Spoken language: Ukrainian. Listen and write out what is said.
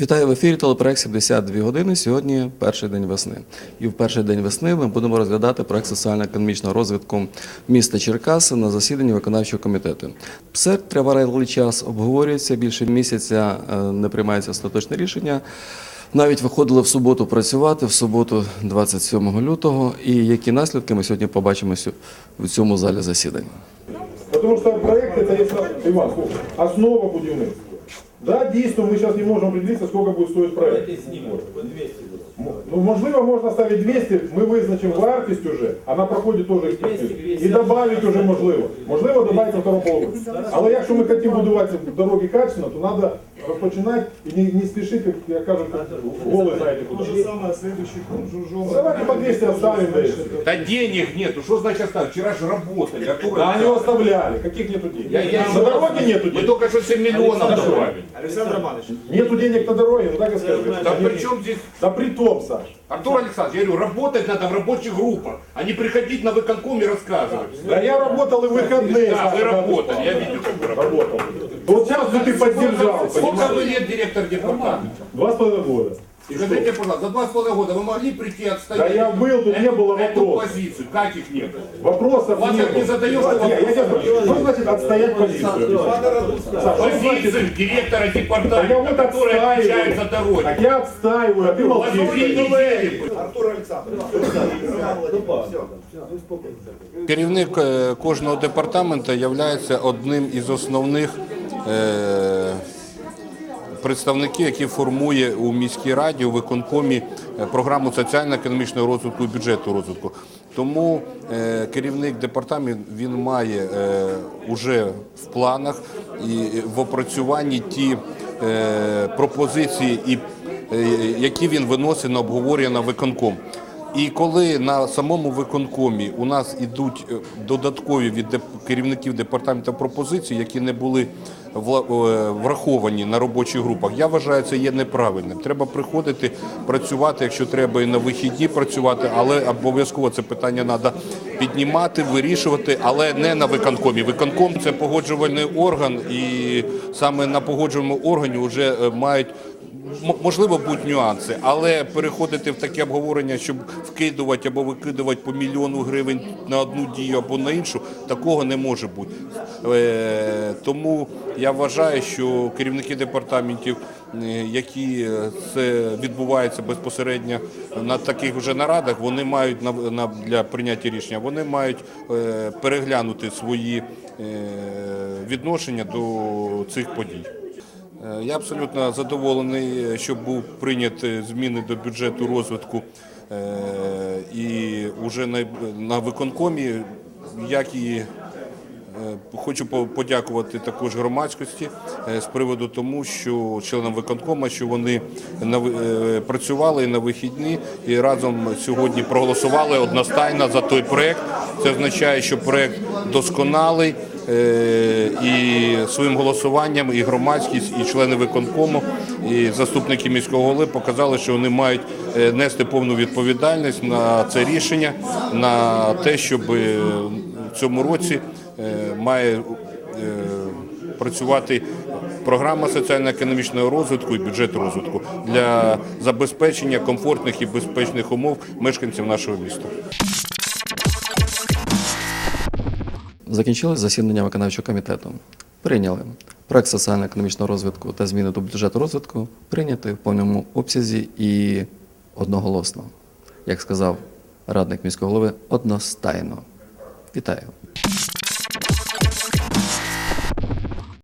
Вітаю в ефірі телепроект 72 години. Сьогодні перший день весни. І в перший день весни ми будемо розглядати проект соціально-економічного розвитку міста Черкаси на засіданні виконавчого комітету. Все тривалий час обговорюється, більше місяця е, не приймається остаточне рішення. Навіть виходили в суботу працювати, в суботу 27 лютого. І які наслідки ми сьогодні побачимося в цьому залі засідань. Потому что проект слушай, основа будівництва. Да, дійсно, ми зараз не можемо определитися, сколько буде стоїть проект. Ну, можливо, можна ставити 200, ми визначимо вартість уже, вона проходить теж експертизу. І додати уже можливо. Можливо, додати на второму половину. Але якщо ми хочемо будувати дороги качественно, то треба розпочинати і не, не спішити, як я кажу, голи знаєте То куди. же самое, следующий пункт Жужжова. Ну, Давайте по 200 оставим, да и все. Да денег нету, что значит оставить? Вчера же работали. Артур Да, они Александрович. оставляли. Каких нету денег? Я, я на еще раз дороге говорю, нету Мы денег. только что 7 миллионов добавили. Александр Романович, Нету денег на дороге, ну так и скажи. Да Они- при чем здесь... Да при том, Саш. Артур Александрович, я говорю, работать надо в рабочих группах, а не приходить на выконком и рассказывать. Да я работал и в выходные. Да, Саша, вы когда ты работали, спал. я видел, как вы работали. Работал. Вот сейчас бы ты поддержал, Сколько понимаешь? вы лет директор департамента? Два с половиной года. И скажите, пожалуйста, за два с половиной года вы могли прийти и отстоять Да я был, тут не было эту вопросов. позицию? Как их нет? Вопросов Вас не так не было. задаешь Я- я вопрос? тебе говорю, Что значит отстоять позицию? Саша, что значит? Позицию директора Да я департамента, вот который отвечает за отстаиваю. дороги. Так я отстаиваю, а ты У вас две молчишь. недели Артур Александрович. Керівник е, кожного департаменту є одним із основних е, представників, які формує у міській раді, у виконкомі е, програму соціально-економічного розвитку і бюджету розвитку. Тому е, керівник департаменту він має е, уже в планах і в опрацюванні ті пропозиції, і, які він виносить на обговорення на виконком. І коли на самому виконкомі у нас ідуть додаткові від керівників департаменту пропозиції, які не були враховані на робочих групах, я вважаю, це є неправильним. Треба приходити працювати, якщо треба і на вихідні працювати, але обов'язково це питання треба піднімати, вирішувати, але не на виконкомі. Виконком це погоджувальний орган, і саме на погоджувальному органі вже е, мають Можливо, будуть нюанси, але переходити в таке обговорення, щоб вкидувати або викидувати по мільйону гривень на одну дію або на іншу, такого не може бути. Е, Тому я вважаю, що керівники департаментів, е, які е, це відбувається безпосередньо на таких вже нарадах, вони мають на, для прийняття рішення, вони мають переглянути свої відношення до цих подій. Е, Я абсолютно задоволений, е, що був прийняті зміни до бюджету розвитку е, і вже на, виконкомі, як і Хочу по- подякувати також громадськості е, з приводу тому, що членам виконкома, що вони е, працювали на вихідні і разом сьогодні проголосували одностайно за той проект. Це означає, що проект досконалий е, і своїм голосуванням і громадськість, і члени виконкому, і заступники міського голови показали, що вони мають е, нести повну відповідальність на це рішення, на те, щоб е, в цьому році е, має е, працювати програма соціально-економічного розвитку і бюджет розвитку для забезпечення комфортних і безпечних умов мешканців нашого міста. Закінчилось засідання виконавчого комітету. Прийняли проект соціально-економічного розвитку та зміни до бюджету розвитку прийняти в повному обсязі і одноголосно, як сказав радник міського голови, одностайно. Вітаю.